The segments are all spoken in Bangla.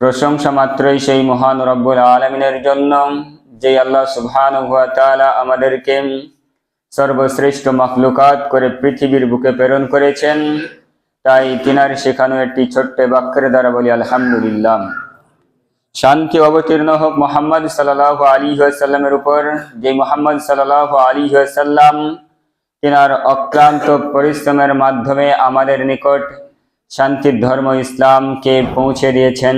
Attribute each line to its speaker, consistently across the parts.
Speaker 1: প্রশংসা মাত্রই সেই মহান রব্বুল আলমিনের জন্য যে আল্লাহ সুবহান আমাদেরকে সর্বশ্রেষ্ঠ মখলুকাত করে পৃথিবীর বুকে প্রেরণ করেছেন। তাই তিনার শেখানো একটি ছোট্ট বাক্যের দ্বারা বলি, আলহামদুলিল্লাহ। শান্তি অবতীর্ণ হোক মোহাম্মদ সাল্লাহ আলী সাল্লামের উপর যে মোহাম্মদ সাল্লাহ আলী সাল্লাম তিনার অক্লান্ত পরিশ্রমের মাধ্যমে আমাদের নিকট শান্তির ধর্ম ইসলামকে পৌঁছে দিয়েছেন,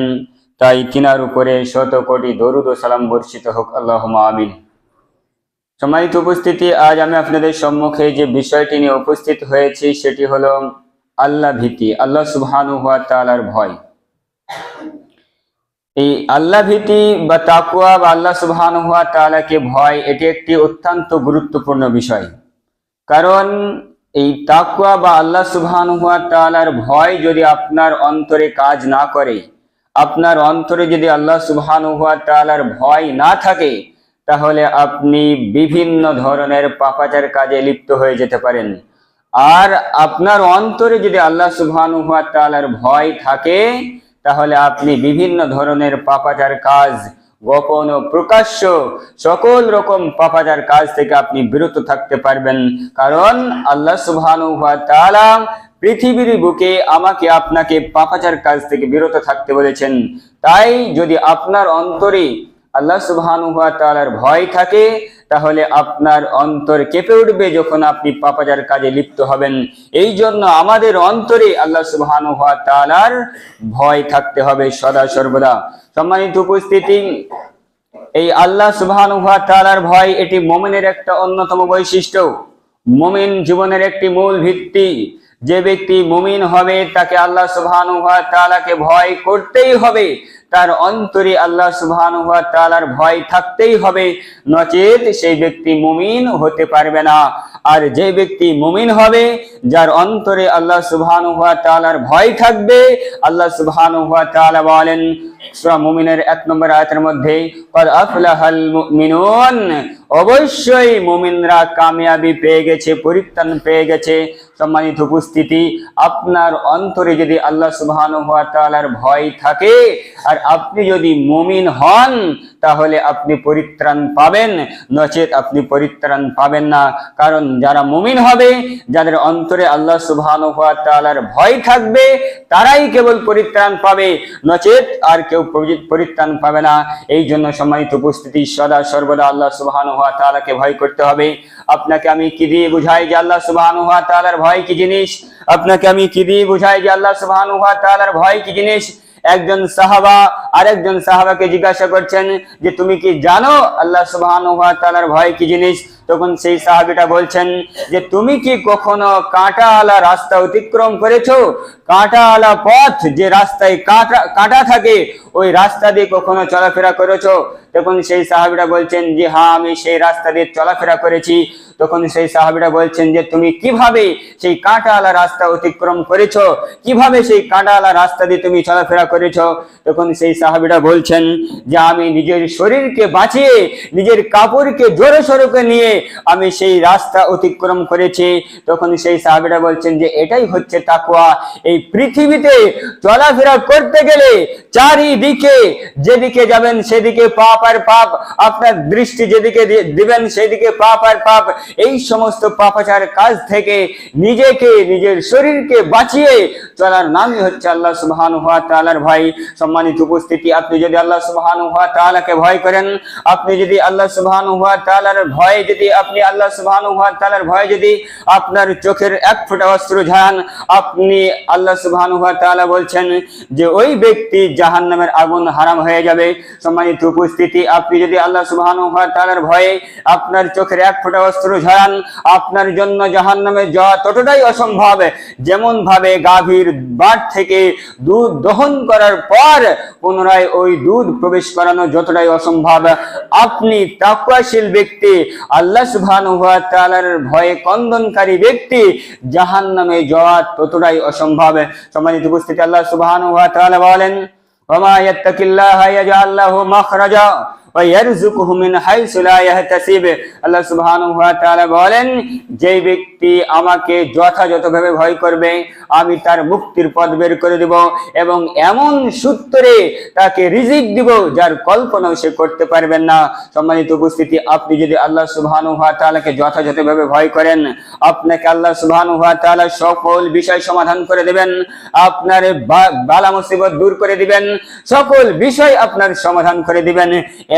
Speaker 1: তাই তিনার উপরে শত কোটি দরুদ ও সালাম বর্ষিত হোক আল্লাহ আমিন। সম্মানিত উপস্থিতি, আজ আমি আপনাদের সম্মুখে যে বিষয়টি নিয়ে উপস্থিত হয়েছি, সেটি হলো আল্লাহ ভীতি, আল্লাহ সুবহানু হুয়া তাআলার ভয়। এই আল্লাহ ভীতি বা তাকুয়া বা আল্লাহ সুবহান হুয়া তাআলাকে ভয়, এটি একটি অত্যন্ত গুরুত্বপূর্ণ বিষয়। কারণ এই তাকুয়া বা আল্লাহ সুবহান হুয়া তাআলার ভয় যদি আপনার অন্তরে কাজ না করে, আপনার অন্তরে যদি আল্লাহ সুবহান হুয়া তাআলার ভয় না থাকে, তাহলে আপনি বিভিন্ন ধরনের পাপাচার কাজে লিপ্ত হয়ে যেতে পারেন। আর আপনার অন্তরে যদি আল্লাহ সুবহান হুয়া তাআলার ভয় থাকে, তাহলে আপনি বিভিন্ন ধরনের পাপাচার কাজ গোপন ও প্রকাশ্য সকল রকম পাপাজার কাজ থেকে আপনি বিরত থাকতে পারবেন। কারণ আল্লাহ সুবহান তালা তাআলা পৃথিবীর বুকে আমাকে আপনাকে পাপাচার কাজ থেকে বিরত থাকতে বলেছেন। তাই যদি আপনার অন্তরে আল্লাহ সুবহান ওয়া তাআলার ভয় থাকে তাহলে আপনার অন্তর কেঁপে উঠবে যখন আপনি পাপাজার কাজে লিপ্ত হবেন। এই জন্য আমাদের অন্তরে আল্লাহ সুবহান হুয়া তাআলার ভয় থাকতে হবে সদা সর্বদা। সম্মানিত উপস্থিতি, এই আল্লাহ সুবহান হুয়া তাআলার ভয় এটি মোমেনের একটা অন্যতম বৈশিষ্ট্য। মুমিন জীবনের একটি মূল ভিত্তি। যে ব্যক্তি মুমিন হবে, তাকে আল্লাহ সুবহান হুয়া তাআলাকে ভয় করতেই হবে। তার অন্তরে আল্লাহ সুবহান হুয়া তালার ভয় থাকতেই হবে। নচেত সেই ব্যক্তি মুমিন হতে পারবে না। আর যে ব্যক্তি মুমিন হবে, যার অন্তরে আল্লাহ সুবহান হুয়া তালার ভয় থাকবে, আল্লাহ সুবহান হুয়া তালা বলেন মুমিনের এক নম্বর আয়াতের মধ্যে অবশ্যই মুমিনরা কামিয়াবি পেয়ে গেছে, পরিত্রাণ পেয়ে গেছে। সম্মানিত উপস্থিতি, আপনার অন্তরে যদি আল্লাহ সুবহানাহু ওয়া ভয় থাকে, আর আপনি যদি মুমিন হন, তাহলে আপনি পরিত্রাণ পাবেন। নচেত আপনি পরিত্রাণ পাবেন না। কারণ যারা মুমিন হবে, যাদের অন্তরে আল্লাহ সুবহানাহু ওয়া তাআলার ভয় থাকবে, তারাই কেবল পরিত্রাণ পাবে। নচেত আর কেউ পরিত্রাণ পাবে না। এই জন্য সম্মানিত উপস্থিতি, সদা সর্বদা আল্লাহ সুবহানাহু ওয়া তাআলাকে ভয় করতে হবে। আপনাকে আমি কি দিয়ে বুঝাই যে আল্লাহ সুবহানাহু হওয়া তাআলার ভয় কি জিনিস? আপনাকে আমি কি দিয়ে বুঝাই যে আল্লাহ সুবহানাহু ওয়া তাআলার ভয় কি জিনিস? একজন সাহাবা, আরেকজন সাহাবাকে জিজ্ঞাসা করছেন যে, তুমি কি জানো আল্লাহ সুবহানাহু ওয়া তাআলার ভয় কি জিনিস? তখন সেই সাহাবিটা বলছেন যে, তুমি কি কখনো কাঁটাওয়ালা রাস্তা অতিক্রম করেছ? কাঁটাওয়ালা পথ যে রাস্তায় কাঁটা কাঁটা থাকে, ওই রাস্তা দিয়ে কখনো চলাফেরা করেছ? তখন সেই সাহাবিটা বলছেন যে হ্যাঁ আমি সেই রাস্তা দিয়ে চলাফেরা করেছি। তখন সেই সাহাবিটা বলছেন যে, তুমি কীভাবে সেই কাঁটাওয়ালা রাস্তা অতিক্রম করেছ? কীভাবে সেই কাঁটাওয়ালা রাস্তা দিয়ে তুমি চলাফেরা করেছ? তখন সেই সাহাবিটা বলছেন যে, আমি নিজের শরীরকে বাঁচিয়ে, নিজের কাপড়কে জোরে সড়কে নিয়ে আমি সেই রাস্তা অতিক্রম করেছি। তখন সেই সাহাবিটা বলছেন যে, এটাই হচ্ছে তাকুয়া এই পৃথিবীতে চলাফেরা করতে গেলে চারিদিকে যেদিকে যাবেন সেদিকে পাপ আর পাপ। আপনার দৃষ্টি যেদিকে দিবেন সেদিকে পাপ আর পাপ। এই সমস্ত পাপাচার কাজ থেকে নিজেকে, নিজের শরীরকে বাঁচিয়ে চলার নামই হচ্ছে আল্লাহ সুবহান হুয়া তাআলার ভয়। সম্মানিত উপস্থিতি, আপনি যদি আল্লাহ সুবহান হুয়া তাআলাকে ভয় করেন, আপনি যদি আল্লাহ সুবহান হুয়া তাআলার ভয় যদি, আপনি আল্লাহ সুবহান হুয়া তাআলার ভয় যদি আপনার চোখের এক ফোঁটা অস্ত্র ঝান আপনি আল্লাহ সুবহান হুয়া তাআলা বলছেন যে ওই ব্যক্তি জাহান্নামের আগুন হারাম হয়ে যাবে। সম্মানিত উপস্থিতি, আপনি যদি আল্লাহ সুবহান হুয়া তাআলার ভয়ে আপনার চোখের এক ফোঁটা অস্ত্র বোঝান আপনার জন্য জাহান্নামে যাওয়া ততটাই অসম্ভব। যেমন ভাবে গাভীর বাট থেকে দুধ দহন করার পর পুনরায় ওই দুধ প্রবেশ করানো যতটাই অসম্ভব। আপনি তাকুয়াশীল ব্যক্তি, আল্লাহ সুবহান হুয়া তাআলার ভয়ে কন্দনকারী ব্যক্তি, জাহান্নামে যাওয়া ততটাই অসম্ভব। সম্মানিত উপস্থিতি, আল্লাহ সুবহান হুয়া তাআলা বলেন, ওয়া মা ইয়াত্তাকিল্লাহ ইয়াজআল লাহু মাখরাজা। আমি তার মুক্তির পথ বের করে দিব এবং এমন সূত্রে তাকে রিজিক দিব যার কল্পনাও সে করতে পারবেন না। সম্মানিত উপস্থিতি, আপনি যদি আল্লাহ সুবহানাহু ওয়া তাআলাকে যথাযথভাবে ভয় করেন, আপনাকে আল্লাহ সুবাহ সকল বিষয় সমাধান করে দেবেন, আপনার বালা মুসিবত দূর করে দিবেন, সকল বিষয় আপনার সমাধান করে দিবেন।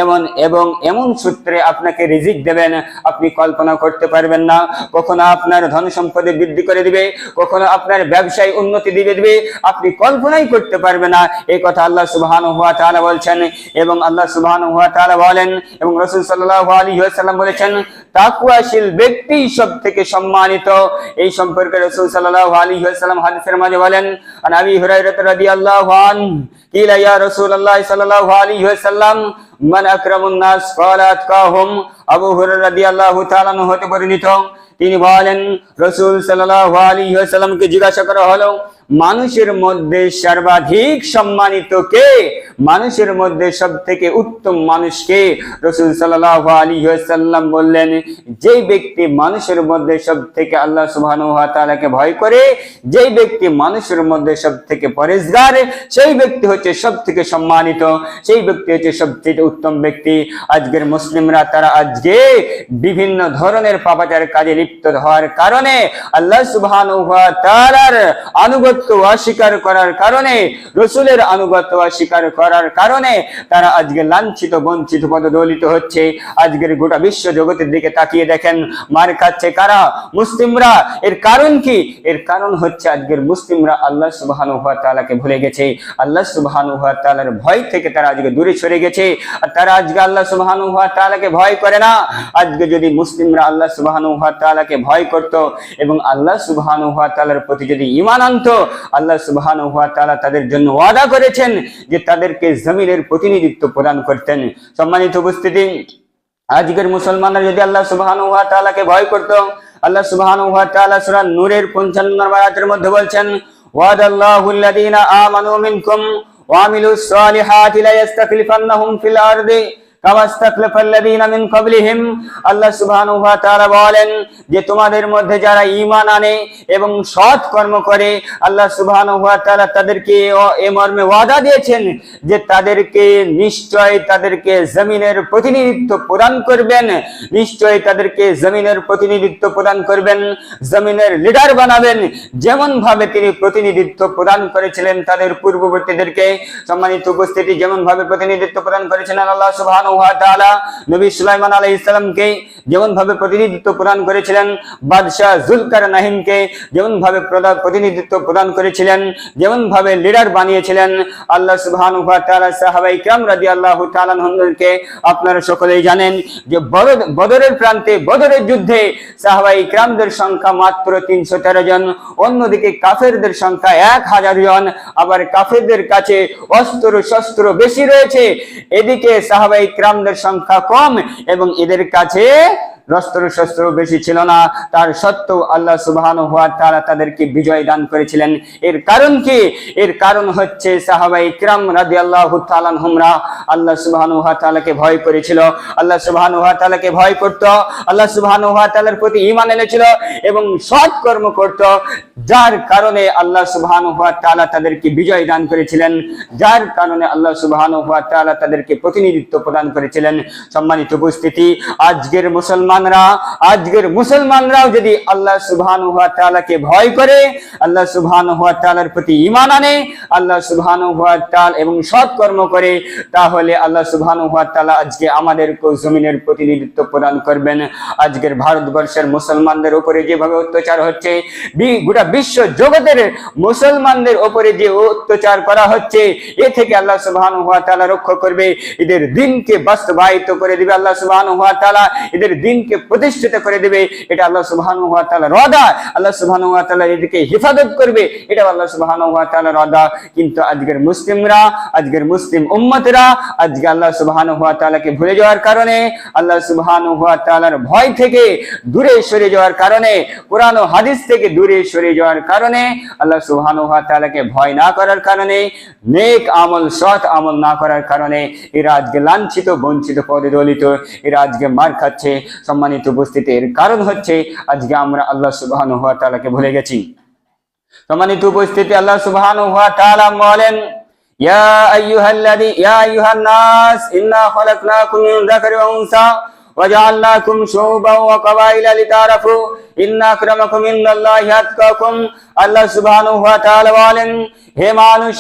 Speaker 1: এমন, এবং এমন সূত্রে আপনাকে রিজিক দেবেন, আপনি কল্পনা করতে পারবেন না। কখনো আপনার ধন সম্পদে বৃদ্ধি করে দিবে, কখনো আপনার ব্যবসায় উন্নতি দিবে দিবে। আপনি কল্পনাই করতে পারবেন না। এই কথা আল্লাহ সুবহানাহু ওয়া তাআলা বলছেন, এবং আল্লাহ সুবহানাহু ওয়া তাআলা বলেন, এবং রাসূল সাল্লাহ আলাইহি ওয়াসাল্লাম বলেছেন তাকওয়াশীল ব্যক্তি সব থেকে সম্মানিত। এই সম্পর্কে রসুল সাল্লাহ আলী সাল্লাম হাদিসের মাঝে বলেন, আন আবি হুরায়রা রাদিয়াল্লাহু আন কিলা ইয়া রাসূলুল্লাহ সাল্লাল্লাহু আলাইহি ওয়াসাল্লাম, মান আকরামুন নাস, ক্বালা আবু তাআলা আনহু হতে পরিণত। তিনি বলেন, রাসূল সাল্লাল্লাহু আলাইহি ওয়াসাল্লামকে জিজ্ঞাসা করা হলো, মানুষের মধ্যে সর্বাধিক সম্মানিত কে? মানুষের মধ্যে সব থেকে উত্তম মানুষকে রসুল সাল্লাহ আলী সাল্লাম বললেন, যেই ব্যক্তি মানুষের মধ্যে সব থেকে আল্লাহ সুবাহকে ভয় করে, যেই ব্যক্তি মানুষের মধ্যে সব থেকে পরেশগার সেই ব্যক্তি হচ্ছে সব থেকে সম্মানিত। সেই ব্যক্তি হচ্ছে সব থেকে উত্তম ব্যক্তি। আজকের মুসলিমরা, তারা আজকে বিভিন্ন ধরনের পাপাচার কাজে লিপ্ত হওয়ার কারণে আল্লাহ সুবহান তাআলার আনুগত্য অস্বীকার করার কারণে, রসুলের আনুগত্য অস্বীকার করার কারণে তারা আজকে লাঞ্ছিত, বঞ্চিত, পদদলিত হচ্ছে। আজকের গোটা বিশ্ব জগতের দিকে তাকিয়ে দেখেন, মার খাচ্ছে কারা? মুসলিমরা। এর কারণ কি? এর কারণ হচ্ছে আজকের মুসলিমরা আল্লাহ সুবহানাহু ওয়া তাআলাকে ভুলে গেছে। আল্লাহ সুবহানাহু ওয়া তাআলার ভয় থেকে তারা আজকে দূরে সরে গেছে। আর তারা আজকে আল্লাহ সুবহানাহু ওয়া তাআলাকে ভয় করে না। আজকে যদি মুসলিমরা আল্লাহ সুবহানাহু ওয়া তাআলাকে ভয় করত এবং আল্লাহ সুবহানাহু ওয়া তাআলার প্রতি যদি ঈমান আনতো, আল্লাহ সুবহানাহু ওয়া তাআলা তাদের জন্য ওয়াদা করেছেন যে তাদেরকে জমিনের প্রতিনিধিত্ব প্রদান করতেন। সম্মানিত উপস্থিতি, আজকের মুসলমানরা যদি আল্লাহ সুবহানাহু ওয়া তাআলাকে ভয় করত, আল্লাহ সুবহানাহু ওয়া তাআলা সূরা নূরের 55 নম্বর আয়াতের মধ্যে বলছেন, ওয়াদাল্লাহু আল্লাযীনা আমানু মিনকুম ওয়া আমিলুস সালিহাতি লা ইস্তাখলিফান্নাহুম ফিল আরদি যে তোমাদের মধ্যে যারা ঈমান আনে এবং সৎ কর্ম করে, আল্লাহ সুবহানাহু তাদেরকে এ মর্মে ওয়াদা দিয়েছেন যে তাদেরকে নিশ্চয় তাদেরকে জমিনের প্রতিনিধিত্ব প্রদান করবেন, নিশ্চয় তাদেরকে জমিনের প্রতিনিধিত্ব প্রদান করবেন, জমিনের লিডার বানাবেন। যেমন ভাবে তিনি প্রতিনিধিত্ব প্রদান করেছিলেন তাদের পূর্ববর্তীদেরকে, সম্মানিত উপস্থিতি যেমন ভাবে প্রতিনিধিত্ব প্রদান করেছিলেন আল্লাহ সুবহানাহু আপনারা সকলেই জানেন যে বদরের প্রান্তে, বদরের যুদ্ধে সাহাবাই কিরামদের সংখ্যা মাত্র তিনশো তেরো জন, অন্যদিকে কাফেরদের সংখ্যা এক হাজার জন, আবার কাফেরদের কাছে অস্ত্র শস্ত্র বেশি রয়েছে, এদিকে সাহাবাই কিরামদের সংখ্যা কম এবং এদের কাছে অস্ত্র শস্ত্র বেশি ছিল না। তার সত্ত্বেও আল্লাহ সুবহানাহু ওয়া তাআলা তাদেরকে বিজয় দান করেছিলেন। এর কারণ কি? এর কারণ হচ্ছে সাহাবাই কিরাম রাদিয়াল্লাহু তাআলা আনহুমরা আল্লাহ সুবহানাহু ওয়া তাআলাকে ভয় করেছিল। আল্লাহ সুবহানাহু ওয়া তাআলাকে ভয় করত। আল্লাহ সুবহানাহু ওয়া তাআলার প্রতি ঈমান এনেছিল এবং সৎ কর্ম করত। যার কারণে আল্লাহ সুবহানাহু ওয়া তালা তাদেরকে বিজয় দান করেছিলেন। যার কারণে আল্লাহ সুবহানাহু ওয়া তাআলা তাদেরকে প্রতিনিধিত্ব প্রদান করেছিলেন। সম্মানিত উপস্থিতি, আজকের মুসলমানরা, আজকের মুসলমানরাও যদি আল্লাহ সুবহানাহু ওয়া তাআলাকে ভয় করে, আল্লাহ সুবহানাহু ওয়া তাআলার প্রতি ঈমান আনে, আল্লাহ সুবহানাহু ওয়া তাআলা এবং সৎ কর্ম করে, তাহলে আল্লাহ সুবহানাহু ওয়া তাআলা আজকে আমাদেরকে জমিনের প্রতিনিধিত্ব প্রদান করবেন। আজকের ভারতবর্ষের মুসলমানদের উপরে যেভাবে অত্যাচার হচ্ছে গোটা বিশ্ব জগতের মুসলমানদের উপরে যে অত্যাচার করা হচ্ছে, এ থেকে আল্লাহ সুবহানাহু ওয়া তাআলা রক্ষা করবে। এদের দিনকে বাস্তবায়িত করে দিবে আল্লাহ সুবহানাহু ওয়া তাআলা। এদের দিন দিনকে প্রতিষ্ঠিত করে দেবে, এটা আল্লাহ সুবহানাহু ওয়া তাআলা রদা আল্লাহ সুবহানাহু ওয়া তাআলা এদিকে হেফাজত করবে এটা আল্লাহ সুবহানাহু ওয়া তাআলা রদা কিন্তু আজকের মুসলিমরা, আজকের মুসলিম উম্মতেরা, আজকে আল্লাহ সুবহানাহু ওয়া তাআলাকে ভুলে যাওয়ার কারণে, আল্লাহ সুবহানাহু ওয়া তাআলার ভয় থেকে দূরে সরে যাওয়ার কারণে, কোরআন ও হাদিস থেকে দূরে সরে যাওয়ার কারণে, আল্লাহ সুবহানাহু ওয়া তাআলাকে ভয় না করার কারণে, নেক আমল, সৎ আমল না করার কারণে, এরা আজকে লাঞ্ছিত, বঞ্চিত পদে দলিত এরা আজকে মার খাচ্ছে। সম্মানিত উপস্থিতির কারণ হচ্ছে আজকে আমরা আল্লাহ সুবাহান তালাকে ভুলে গেছি। সম্মানিত উপস্থিতি আল্লাহ সুবাহান তালা বলেন, ইয়া ইয়া ইন্ন বলেন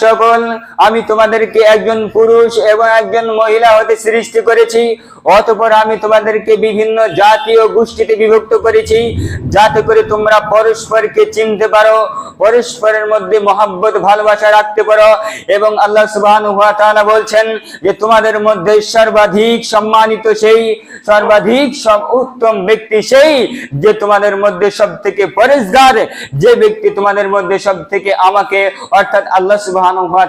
Speaker 1: সকল, আমি তোমাদেরকে একজন পুরুষ এবং একজন মহিলা হতে সৃষ্টি করেছি, অতঃপর আমি তোমাদেরকে বিভিন্ন জাতি ও গোষ্ঠীতে বিভক্ত করেছি, যাতে করে তোমরা পরস্পরকে চিনতে পারো, পরস্পরের মধ্যে মহাব্বত, ভালোবাসা রাখতে পারো। এবং আল্লাহ তাআলা বলছেন যে, তোমাদের মধ্যে সর্বাধিক সম্মানিত সেই, সর্বাধিক উত্তম ব্যক্তি সেই, যে তোমাদের মধ্যে সব থেকে পরেশগার, যে ব্যক্তি তোমাদের মধ্যে সব থেকে আমাকে, অর্থাৎ আল্লাহ ওয়া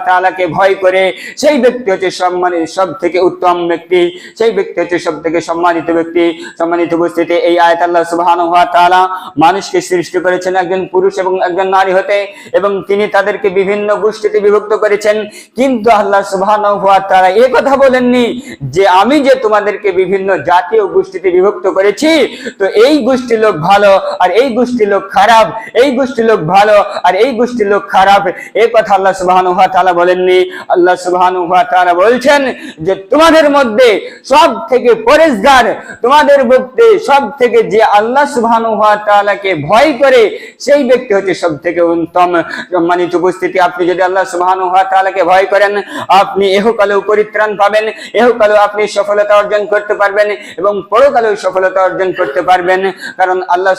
Speaker 1: ভয় করে, সেই ব্যক্তি হচ্ছে সম্মানিত সব থেকে উত্তম ব্যক্তি, সেই ব্যক্তি হচ্ছে সব থেকে সম্মানিত ব্যক্তি, সম্মানিত উপস্থিতি। এই আয়াত আল্লাহ সুবহানাহু ওয়া মানুষকে সৃষ্টি করেছেন একজন পুরুষ এবং একজন নারী হতে, এবং তিনি তাদেরকে বিভিন্ন গোষ্ঠীতে বিভক্ত করেছেন। কিন্তু আল্লাহ সুবহানাহু ওয়া তাআলা এই কথা বলেননি যে আমি যে তোমাদেরকে বিভিন্ন জাতীয় গোষ্ঠীতে বিভক্ত করেছি, তো এই গোষ্ঠী লোক ভালো আর এই গোষ্ঠী লোক খারাপ, এই গোষ্ঠী লোক ভালো, আর এই গোষ্ঠী লোক খারাপ। এই কথা আল্লাহ সুবহানাহু ওয়া তাআলা বলেননি। আল্লাহ সুবহানাহু ওয়া তাআলা বলছেন যে তোমাদের মধ্যে সব থেকে পরেশগার, তোমাদের মধ্যে সব থেকে যে আল্লাহ সুবহানাহু ওয়া তাআলাকে ভয় করে, সেই ব্যক্তি হচ্ছে সব থেকে উত্তম। সম্মানিত উপস্থিতি, আপনি যদি আল্লাহ সুবহানাহু ওয়া তাআলাকে ভয় করেন, আপনি এহকালেও পরিত্রাণ পাবেন, এহকালেও আপনি সফলতা অর্জন করতে পারবেন এবং পরকালেও সফলতা অর্জন করতে পারবেন। কারণ আল্লাহ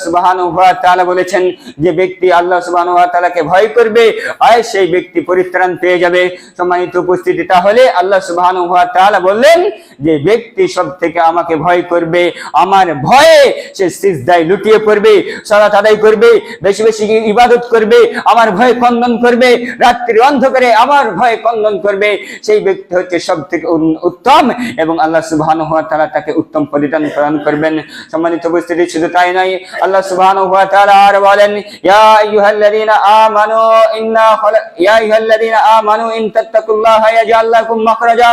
Speaker 1: তাআলা বলেছেন যে ব্যক্তি আল্লাহ তাআলাকে ভয় করবে, আর সেই ব্যক্তি পরিত্রাণ পেয়ে যাবে। সম্মানিত উপস্থিতি, তাহলে আল্লাহ বললেন যে ব্যক্তি সব থেকে আমাকে ভয় করবে, আমার ভয়ে সে সিজদায় লুটিয়ে পড়বে করবে, বেশি বেশি ইবাদত করবে, আমার ভয়ে কন্দন করবে অন্ধকারে আমার ভয়ে কন্দন করবে। সেই ব্যক্তি হচ্ছে সব থেকে উত্তম এবং আল্লাহ সুবহানাহু তাআলা তাকে উত্তম পরিধান প্রদান করবেন। সম্মানিত উপস্থিতি, শুধু তাই নয়, আল্লাহ সুবহানাহু ওয়া তাআলা আর বলেন ইয়া আইয়ুহাল্লাযীনা আমানু ইন্না খলা ইয়া আইয়ুহাল্লাযীনা আমানু ইন তাত্তাকুল্লাহা ইয়াজআল লাকুম মাখরাজা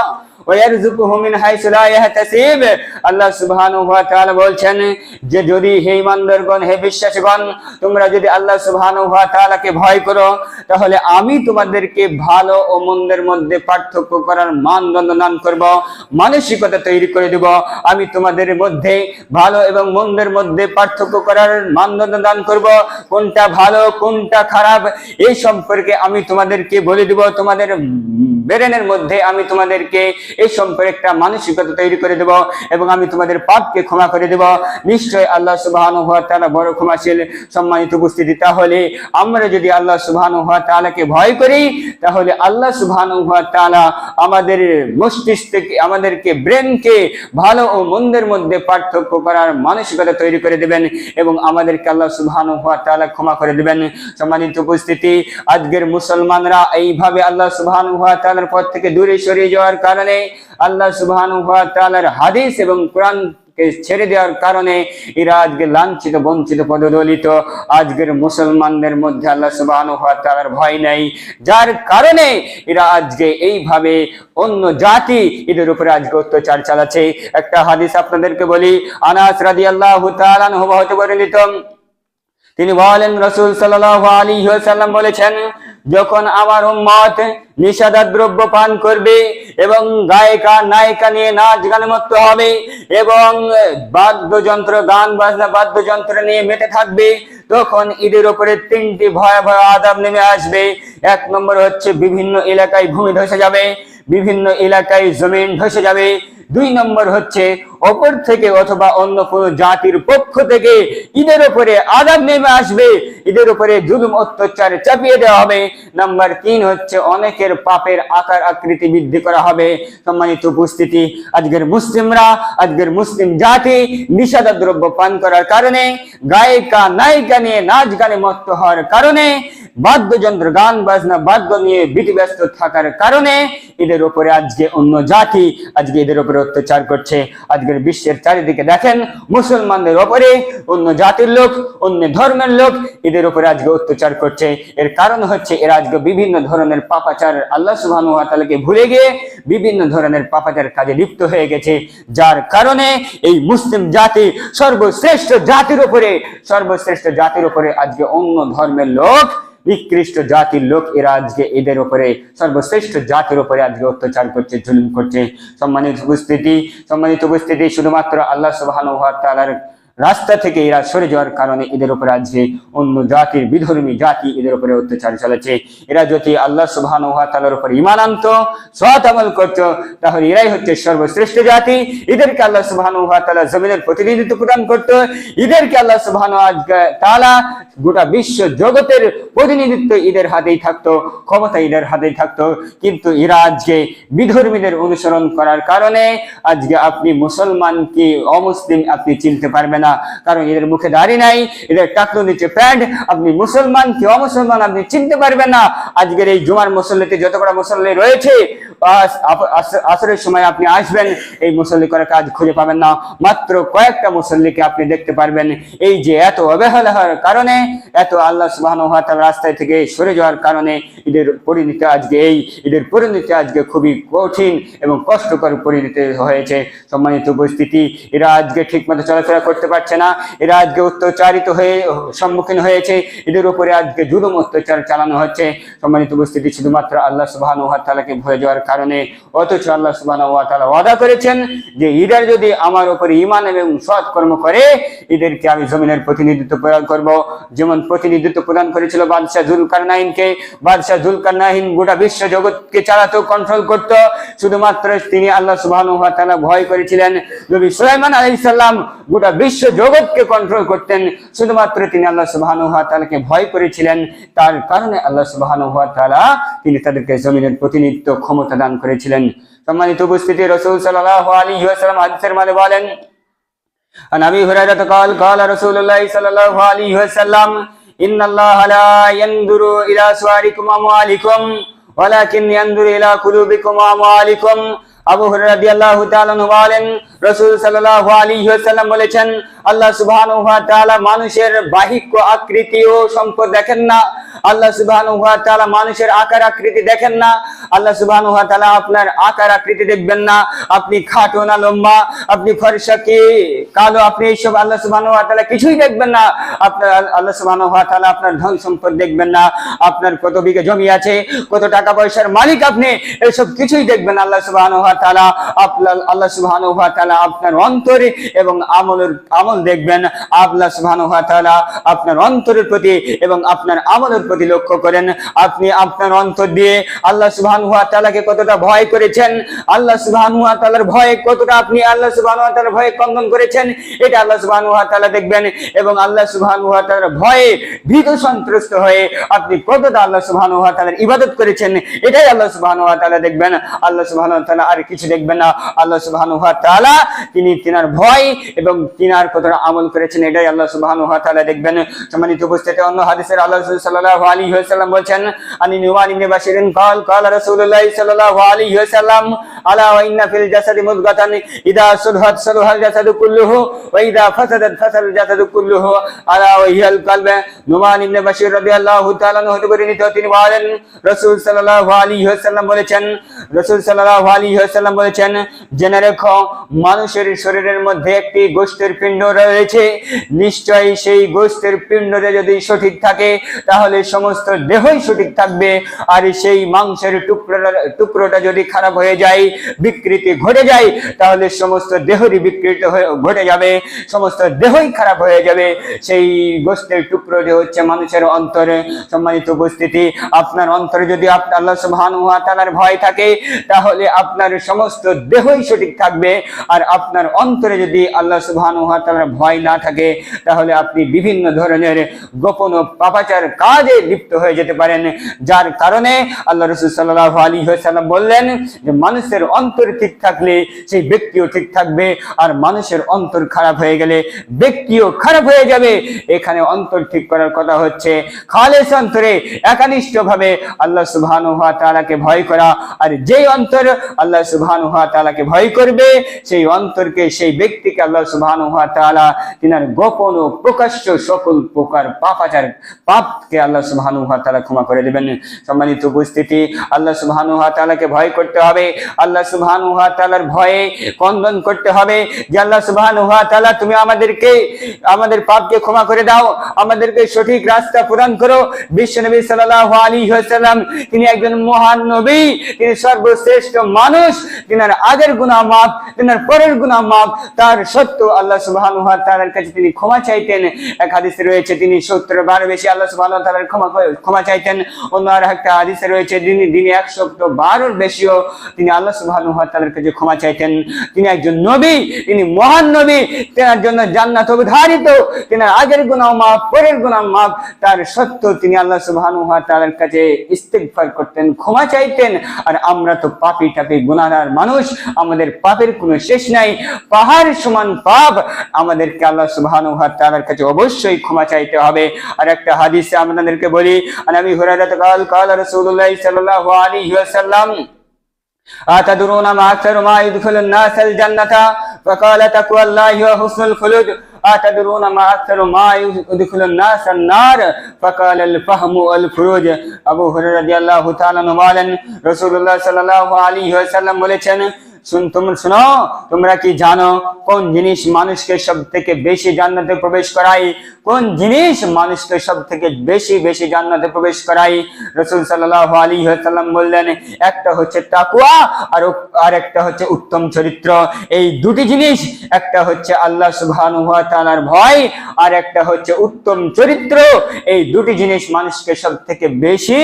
Speaker 1: ওয়ারযুকুহু মিন হাইসু লা ইয়াহতাসিব আল্লাহ সুবহানাহু ওয়া বলছেন যে যদি হে ইমানদারগণ, হে বিশ্বাসীগণ, তোমরা যদি আল্লাহ সুবহানাহু ওয়া তাআলাকে ভয় করো, তাহলে আমি তোমাদেরকে ভালো ও মন্দের মধ্যে পার্থক্য করার মানদণ্ড দান করব, মানসিকতা তৈরি করে দেব। আমি তোমাদের মধ্যে ভালো এবং মন্দের মধ্যে পার্থক্য করার মানদণ্ড দান করব। কোনটা ভালো, কোনটা খারাপ এই সম্পর্কে আমি তোমাদেরকে বলে দেব। তোমাদের ব্রেনের মধ্যে আমি তোমাদেরকে এই সম্পর্কে একটা মানসিকতা তৈরি করে দেব এবং আমি তোমাদের পাপকে ক্ষমা করে দেব। নিশ্চয় আল্লাহ সুবহানাহু ওয়া তাআলা বড় ক্ষমাশীল সম্মানিত উপস্থিতি। তাহলে আমরা যদি আল্লাহ সুবহানাহু হওয়া তালাকে ভয় করি, তাহলে আল্লাহ সুবহানাহু ওয়া তালা আমাদের মস্তিষ্ককে, আমাদেরকে ব্রেনকে ভালো ও মন্দের মধ্যে পার্থক্য করার মানসিকতা তৈরি করে দেবেন এবং আমাদেরকে আল্লাহ সুবহানাহু হওয়া তালা ক্ষমা করে দেবেন। সম্মানিত উপস্থিতি, আজকের মুসলমানরা এইভাবে আল্লাহ সুবহানাহু হওয়া তাআলার পথ থেকে দূরে সরিয়ে যাওয়ার কারণে আল্লাহ সুবহানাহু ওয়া হাদিস এবং কোরআন ছেড়ে দেওয়ার কারণে এরা আজকে লাঞ্ছিত, বঞ্চিত, পদদলিত। আজকের মুসলমানদের মধ্যে আল্লাহ ওয়া তাআলার ভয় নাই। যার কারণে এরা আজকে এইভাবে অন্য জাতি এদের উপরে আজকে অত্যাচার চালাচ্ছে। একটা হাদিস আপনাদেরকে বলি, আনাস তাআলা আনহু হতে বর্ণিত। তিনি বলেন, রসুল সাল্লাল্লাহু আলাইহি ওয়াসাল্লাম বলেছেন যখন আমার উম্মত নিষাদার দ্রব্য পান করবে এবং গায়িকা, নায়িকা নিয়ে নাচ গানে মত্ত হবে এবং বাদ্যযন্ত্র, গান বাজনা, বাদ্যযন্ত্র নিয়ে মেতে থাকবে, তখন ঈদের উপরে তিনটি ভয়াবহ আদাব নেমে আসবে। এক নম্বর হচ্ছে বিভিন্ন এলাকায় ভূমি ধসে যাবে, বিভিন্ন এলাকায় জমিন ধসে যাবে দুই নম্বর হচ্ছে, অপর থেকে অথবা অন্য কোনো জাতির পক্ষ থেকে ঈদের উপরে আদাব নেমে আসবে। ঈদের উপরে জুলুম, অত্যাচার চাপিয়ে দেওয়া হবে। নাম্বার তিন হচ্ছে, অনেকের পাপের আকার আকৃতি বৃদ্ধি করা হবে। সম্মানিত উপস্থিতি, আজকের মুসলিমরা, আজকের মুসলিম জাতি নিষাদা দ্রব্য পান করার কারণে, গায়িকা, নায়িকা নিয়ে নাচ গানে মত্ত হওয়ার কারণে, বাদ্যযন্ত্র, গান বাজনা, বাদ্য নিয়ে ব্যস্ত থাকার কারণে এদের উপরে আজকে অন্য জাতি, আজকে এদের উপরে অত্যাচার করছে। আজকের বিশ্বের চারিদিকে দেখেন, মুসলমানদের উপরে অন্য জাতির লোক, অন্য ধর্মের লোক, এদের উপরে আজকে অত্যাচার করছে। এর কারণ হচ্ছে, এরা আজকে বিভিন্ন ধরনের পাপাচার আল্লাহ তাআলাকে ভুলে গিয়ে বিভিন্ন ধরনের পাপাচার কাজে লিপ্ত হয়ে গেছে। যার কারণে এই মুসলিম জাতি, সর্বশ্রেষ্ঠ জাতির উপরে সর্বশ্রেষ্ঠ জাতির উপরে আজকে অন্য ধর্মের লোক নিকৃষ্ট জাতির লোক এরা আজকে এদের উপরে, সর্বশ্রেষ্ঠ জাতির উপরে আজকে অত্যাচার করছে, জুলুম করছে। সম্মানিত উপস্থিতি সম্মানিত উপস্থিতি শুধুমাত্র আল্লাহ তাআলার রাস্তা থেকে এরা সরে যাওয়ার কারণে এদের উপরে আজকে অন্য জাতির বিধর্মী জাতি এদের উপরে অত্যাচার চালাচ্ছে। এরা যদি আল্লাহ সুবহান তাআলার উপর ইমান আনতো, সৎ আমল করতো, তাহলে এরাই হচ্ছে সর্বশ্রেষ্ঠ জাতি। এদেরকে আল্লাহ সুবহান তাআলা জমিনের প্রতিনিধিত্ব প্রদান করতো। এদেরকে আল্লাহ সুবহান তাআলা গোটা বিশ্ব জগতের প্রতিনিধিত্ব এদের হাতেই থাকতো, ক্ষমতা এদের হাতেই থাকতো। কিন্তু এরা আজকে বিধর্মীদের অনুসরণ করার কারণে আজকে আপনি মুসলমান কি অমুসলিম আপনি চিনতে পারবেন না, কারণ এদের মুখে দাড়ি নাই, এদের টাকলো নিচে প্যান্ট, আপনি মুসলমান কি অমুসলমান আপনি চিনতে পারবেন না। আজকের এই জুমার মুসল্লিতে যত কটা মুসল্লি রয়েছে আসরের সময় আপনি আসবেন, এই মুসল্লি করে কাজ খুঁজে পাবেন না। মাত্র কয়েকটা মুসল্লিকে আপনি দেখতে পারবেন। এই যে এত অবহেলা হওয়ার কারণে, এত আল্লাহ তাআলার রাস্তায় থেকে সরে যাওয়ার কারণে এদের পরিণতি আজকে এই, এদের পরিণতি আজকে খুবই কঠিন এবং কষ্টকর পরিণতি হয়েছে। সম্মানিত উপস্থিতি, এরা আজকে ঠিকমতো চলাফেরা করতে পারছে না। এরা আজকে অত্যাচারিত হয়ে, সম্মুখীন হয়েছে। এদের উপরে আজকে জুলুম অত্যাচার চালানো হচ্ছে। সম্মানিত উপস্থিতি, শুধুমাত্র আল্লাহ সুবহানাহু ওয়া তাআলাকে ভুলে যাওয়ার কারণে, অথচ আল্লাহ সুবহানাহু ওয়া তাআলা ওয়াদা করেছেন যে এরা যদি আমার উপরে ঈমান এবং সৎ কর্ম করে, এদেরকে আমি জমিনের প্রতিনিধিত্ব প্রদান করব। যেমন প্রতিনিধিত্ব প্রদান করেছিল বাদশাহ জুলকারনাইনকে। বাদশাহ জুলকারনাইন গোটা বিশ্ব জগৎকে চালাতো কন্ট্রোল করত। শুধুমাত্র তিনি আল্লাহ সুবহানাহু ওয়া তাআলা ভয় করেছিলেন। নবী সুলাইমান আলাইহিস সালাম গোটা বিশ্ব জগৎকে কন্ট্রোল করতেন শুধুমাত্র তিনি আল্লাহ সুবহানাহু ওয়া তাআলাকে ভয় করেছিলেন তার কারণে আল্লাহ সুবহানাহু ওয়া তাআলা তিনি তাদেরকে জমিনের প্রতিনিধিত্ব ক্ষমতা দান করেছিলেন সম্মানিত উপস্থিতি রাসূল সাল্লাল্লাহু আলাইহি ওয়াসাল্লাম হাদিসের মাঝে বলেন عن ابي هريره قال قال رسول الله صلى الله عليه وسلم ان الله لا ينظر الى صوركم واموالكم ولكن ينظر الى قلوبكم واموالكم আবু রাদিয়াল্লাহু তাআলা বলেন, রাসূল সাল্লাল্লাহু আলাইহি ওয়াসাল্লাম বলেছেন, আল্লাহ সুবহানাহু মানুষের বাহিক্য আকৃতি ও সম্পদ দেখেন না আল্লাহ তাআলা মানুষের আকার আকৃতি দেখেন না। আল্লাহ তাআলা আপনার আকার আকৃতি দেখবেন না। আপনি খাটো না লম্বা, আপনি ফর্সা কি? কালো, আপনি এইসব আল্লাহ তাআলা কিছুই দেখবেন না। আপনার আল্লাহ তাআলা আপনার ধন সম্পদ দেখবেন না। আপনার কত বিঘা জমি আছে, কত টাকা পয়সার মালিক আপনি এসব কিছুই দেখবেন আল্লাহ তাআলা। আপনার আল্লাহ তাআলা আপনার অন্তরে এবং আমলের আমল দেখবেন। আল্লাহ তাআলা আপনার অন্তরের প্রতি এবং আপনার আমলের প্রতি লক্ষ্য করেন আপনি আপনার অন্তর দিয়ে আল্লাহ সুবহানাহু ওয়া তাআলাকে কতটা ভয় করেছেন আল্লাহ সুবহানাহু ওয়া তাআলার ভয়ে কতটা আপনি আল্লাহ সুবহানাহু ওয়া তাআলার ভয়ে কন্দন করেছেন এটা আল্লাহ সুবহানাহু ওয়া তাআলা দেখবেন এবং আল্লাহ সুবহানাহু ওয়া তাআলার ভয়ে ভীত সন্ত্রস্ত হয়ে আপনি কতটা আল্লাহ সুবহানাহু ওয়া তাআলার ইবাদত করেছেন এটাই আল্লাহ সুবহানাহু ওয়া তাআলা দেখবেন আল্লাহ সুবহানাহু ওয়া তাআলা আর কিছু দেখবেন না আল্লাহ সুবহানাহু ওয়া তাআলা তিনি তিনার ভয় এবং তিনার কতটা আমল করেছেন এটাই আল্লাহ সুবহানাহু ওয়া তাআলা দেখবেন সম্মানিত উপস্থিতি অন্য হাদিসের আল্লাহ রাসূল সাল্লাল্লাহু আলাইহি ওয়াসাল্লাম বলেন আনি নুমান ইবনে বাশিরিন قال قال رسول الله صلى الله عليه وسلم الا وان في الجسد مضغه اذا صلحت صلح الجسد كله واذا فسدت فسد الجسد كله الا وهي القلب নুমান ইবনে বাশির রাদিয়াল্লাহু তাআলা হতে বর্ণিত, তিনি বলেন, রাসূল সাল্লাল্লাহু আলাইহি ওয়াসাল্লাম বলেছেন, রাসূল সাল্লাল্লাহু আলাইহি ওয়াসাল্লাম বলেছেন, জেনে রেখো, মানুষের শরীরের মধ্যে একটি গোষ্ঠের পিণ্ড রয়েছে, নিশ্চয়ই সেই গোষ্ঠের পিণ্ডটা যদি সঠিক থাকে, তাহলে সমস্ত দেহই সঠিক থাকবে, আর সেই মাংসের টুকরোটা টুকরোটা যদি খারাপ হয়ে যায়, বিকৃতি ঘটে যায়, তাহলে সমস্ত দেহরই বিকৃতি হয়ে, ঘটে যাবে, সমস্ত দেহই খারাপ হয়ে যাবে, সেই গোষ্ঠের টুকরোটি হচ্ছে মানুষের অন্তরে সম্মানিত উপস্থিতি। আপনার অন্তরে যদি আপনার আল্লাহ সুবহানাহু ওয়া তাআলার ভয় থাকে, তাহলে আপনার সমস্ত দেহই সঠিক থাকবে। আর আপনার অন্তরে যদি আল্লাহ সুবহানাহু ওয়া তাআলার ভয় না থাকে, তাহলে আপনি বিভিন্ন ধরনের গোপন পাপাচার কাজে লিপ্ত হয়ে যেতে পারেন। যার কারণে আল্লাহ রসুল সাল্লাহ আলী সাল্লাম বললেন যে, মানুষের অন্তর ঠিক থাকলে সেই ব্যক্তিও ঠিক থাকবে, আর মানুষের অন্তর খারাপ হয়ে গেলে ব্যক্তিও খারাপ হয়ে যাবে। এখানে অন্তর ঠিক করার কথা হচ্ছে। খালেস অন্তরে একানিষ্ঠ ভাবে আল্লাহ সুবহান হওয়া তালাকে ভয় করা। আর যেই অন্তর আল্লাহ সুবহান হওয়া তালাকে ভয় করবে, সেই অন্তরকে সেই ব্যক্তিকে আল্লাহ সুবহান হওয়া তালা তিনার গোপন ও প্রকাশ্য সকল প্রকার পাপাচার পাপকে আল্লাহ সুবহান হওয়া তালা ক্ষমা করে দেবেন। সম্মানিত উপস্থিতি, আল্লাহ সুবহান হওয়া তালাকে ভয় করতে হবে। আল্লাহ সুবহান হওয়া তালার ভয়ে কন্দন করতে হবে যে, আল্লাহ সুবহান হওয়া তালা তুমি আমাদেরকে, আমাদের পাপকে ক্ষমা করে দাও। আমাদেরকে সঠিক রাস্তা প্রদান করো। বিশ্ব নবী সাল্লাল্লাহু আলাইহি ওয়াসাল্লাম, তিনি একজন মহান নবী, তিনি সর্বশ্রেষ্ঠ মানুষ, তিনার আগের গুনাহ মাফ, তিনার পরের গুনাহ মাফ, তার সত্য আল্লাহ সুবহানাহু ওয়া কাছে তিনি ক্ষমা চাইতেন। এক হাদিসে রয়েছে, তিনি 70 বার বেশি আল্লাহ সুবহানাহু ওয়া ক্ষমা ক্ষমা চাইতেন। অন্য আর একটা হাদিসে রয়েছে, তিনি দিনে 100 বারের বেশিও তিনি আল্লাহ সুবহানাহু ওয়া তাআলার কাছে ক্ষমা চাইতেন। তিনি একজন নবী, তিনি মহান নবী, তেনার জন্য জান্নাত অবধারিত, তেনার আগের গুনাহ মাফ, পরের গুনাহ মোহাম্মদ, তার সত্য তিনি আল্লাহ সুবাহানুহা কাছে ইস্তেকফার করতেন, ক্ষমা চাইতেন। আর আমরা তো পাপি টাপি গুণাদার মানুষ, আমাদের পাপের কোনো শেষ নাই। পাহাড় সমান পাপ, আমাদেরকে আল্লাহ সুবাহানুহা তাদের কাছে অবশ্যই ক্ষমা চাইতে হবে। আর একটা হাদিসে আপনাদেরকে বলি আর আমি হুরারাত কাল কাল রসুল্লাহ সাল্লাহ আলী সাল্লাম আতাদুরুনা মা আকসারু মা ইউদখিলুন নাসাল জান্নাতা? فقال تقوى الله وحسن الخلق أتدرون ما أكثر ما يدخل الناس النار فقال الفهم والفروج আবু হুরায়রা রাদিয়াল্লাহু তাআলা আনহু বলেন রাসূলুল্লাহ সাল্লাল্লাহু আলাইহি ওয়াসাল্লাম বলেছেন তোমরা কি জানো কোন জিনিস মানুষকে সব থেকে বেশি জান্নাতে প্রবেশ করায়? কোন জিনিস মানুষকে সব থেকে বেশি বেশি জান্নাতে প্রবেশ করায়? রসুল সাল্লাল্লাহু আলাইহি ওয়াসাল্লাম বললেন, একটা হচ্ছে তাকুয়া আর আর একটা হচ্ছে উত্তম চরিত্র। এই দুটি জিনিস, একটা হচ্ছে আল্লাহ সুবহানাহু ওয়া তাআলার ভয় আর একটা হচ্ছে উত্তম চরিত্র। এই দুটি জিনিস মানুষকে সব থেকে বেশি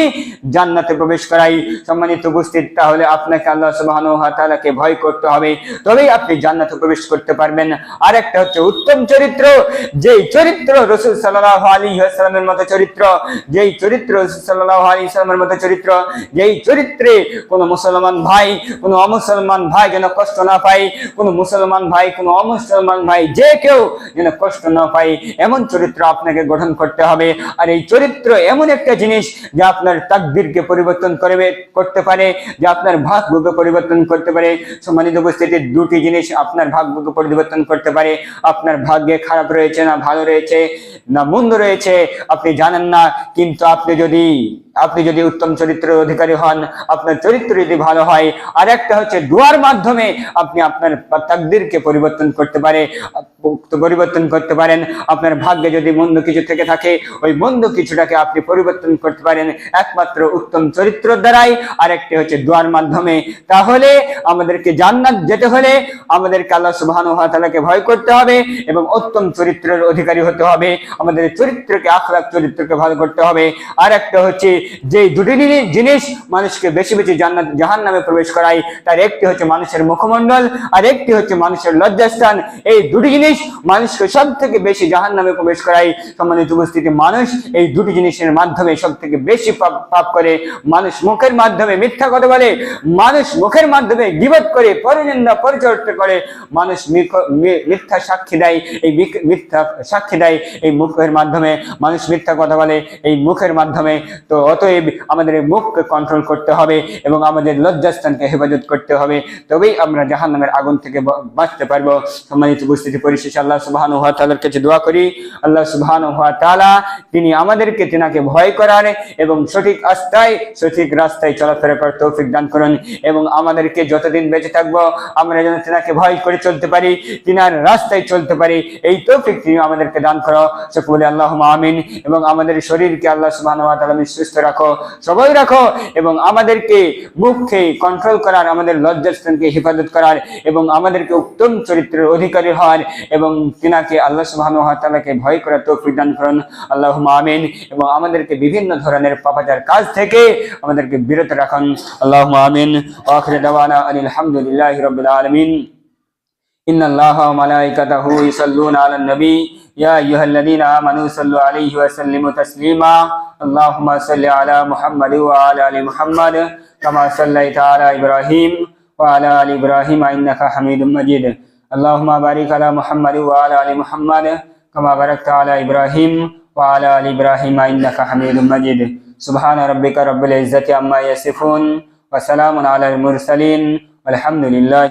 Speaker 1: জান্নাতে প্রবেশ করায়। সম্মানিত উপস্থিত, তাহলে আপনাকে আল্লাহ সুবহানাহু ওয়া তাআলাকে ভয় করতে হবে। তবেই আপনি জান্নাতে প্রবেশ করতে পারবেন। আর একটা হচ্ছে উত্তম চরিত্র। যেই চরিত্র রসুল সাল্লাল্লাহু আলাইহি ওয়াসাল্লামের মতো চরিত্র, যেই চরিত্র রসুল সাল্লাল্লাহু আলাইহি ওয়াসাল্লামের মতো চরিত্র, যেই চরিত্রে কোনো মুসলমান ভাই, কোনো অমুসলমান ভাই যেন কষ্ট না পায়, কোনো মুসলমান ভাই, কোনো অমুসলমান ভাই যে কেউ যেন কষ্ট না পায়, এমন চরিত্র আপনাকে গঠন করতে হবে। আর এই চরিত্র এমন একটা জিনিস যা আপনার তাকদিরকে পরিবর্তন করবে, করতে পারে, যা আপনার ভাগ্যকে পরিবর্তন করতে পারে। সম্মানিত উপস্থিতি দুটি জিনিস আপনার ভাগ্যকে পরিবর্তন করতে পারে। আপনার ভাগ্যে খারাপ রয়েছে না ভালো রয়েছে, না মন্দ রয়েছে, আপনি জানেন না, কিন্তু আপনি যদি আপনি যদি উত্তম চরিত্রের অধিকারী হন, আপনার চরিত্র যদি ভালো হয় আর একটা হচ্ছে দোয়ার মাধ্যমে আপনি আপনার তাকদিরকে পরিবর্তন করতে পারে পরিবর্তন করতে পারেন। আপনার ভাগ্যে যদি মন্দ কিছু থেকে থাকে, ওই মন্দ কিছুটাকে আপনি পরিবর্তন করতে পারেন একমাত্র উত্তম চরিত্র দ্বারাই। আর একটি হচ্ছে দোয়ার মাধ্যমে। তাহলে আমাদেরকে জান্নাত যেতে হলে আমাদেরকে আল্লাহ সুবহানাহু ওয়া তাআলাকে ভয় করতে হবে এবং উত্তম চরিত্রের অধিকারী হতে হবে। আমাদের চরিত্রকে আখলাক চরিত্রকে ভালো করতে হবে। আর একটা হচ্ছে যে দুটি জিনিস- মানুষকে বেশি বেশি জাহান নামে প্রবেশ করায়, তার একটি হচ্ছে মানুষের মুখমণ্ডল, আর একটি হচ্ছে মানুষের লজ্জাস্থান। এই দুটি জিনিস মানুষকে সব থেকে বেশি জাহান নামে প্রবেশ করায়। সম্মানিত উপস্থিতি, মানুষ এই দুটি জিনিসের মাধ্যমে সব থেকে বেশি পাপ করে। মানুষ মুখের মাধ্যমে মিথ্যা কথা বলে, মানুষ মুখের মাধ্যমে গিবত করে, পরনিন্দা পরিচর্যা করে। মানুষ মিথ্যা সাক্ষী দেয়, এই মিথ্যা সাক্ষী দেয় এই মুখের মাধ্যমে। মানুষ মিথ্যা কথা বলে, এই মুখের মাধ্যমে। তো অতএব আমাদের মুখকে কন্ট্রোল করতে হবে এবং আমাদের লজ্জাস্থানকে হেফাজত করতে হবে। তবেই আমরা জাহান নামের আগুন থেকে বাঁচতে পারব। সম্মানিত উপস্থিতি পরিশেষে আল্লাহ সুবহান হওয়া তালার কাছে দোয়া করি। আল্লাহ সুবহান হওয়া তালা তিনি আমাদেরকে, তেনাকে ভয় করার এবং সঠিক আস্থায়, সঠিক রাস্তায় চলাফেরা করার তৌফিক দান করুন এবং আমাদেরকে যতদিন বেঁচে থাকব, আমরা যেন তেনাকে ভয় করে চলতে পারি, তিনার রাস্তায় চলতে পারি। এই তৌফিক তিনি আমাদেরকে দান করো। সকলে আল্লাহ আমিন এবং আমাদের শরীরকে আল্লাহ সুবহান হওয়া তালা সুস্থ রাখো, সবাই রাখো এবং আমাদেরকে মুখকে কন্ট্রোল করার, আমাদের লজ্জাস্থানকে হেফাজত করার এবং আমাদেরকে উত্তম চরিত্রের অধিকারী হওয়ার এবং তিনাকে আল্লাহ সুবাহকে ভয় করার তো প্রদান করুন। আল্লাহ আমিন এবং আমাদেরকে বিভিন্ন ধরনের পাপাচার কাজ থেকে আমাদেরকে বিরত রাখুন। আল্লাহ আমিন। আলহামদুলিল্লাহ রবিন আলমিন। ইন্নআল্লাহ মালাইকাতাহু ইসাল্লুন আলান নবী يا أيها الذين آمنوا صلوا عليه وسلموا تسليما. اللهم صل على محمد وعلى آل محمد كما صليت على إبراهيم وعلى آل إبراهيم إنك حميد مجيد. اللهم بارك على محمد وعلى آل محمد كما باركت على إبراهيم وعلى آل إبراهيم إنك حميد مجيد. سبحان ربك رب العزة عما يصفون وسلام على المرسلين والحمد لله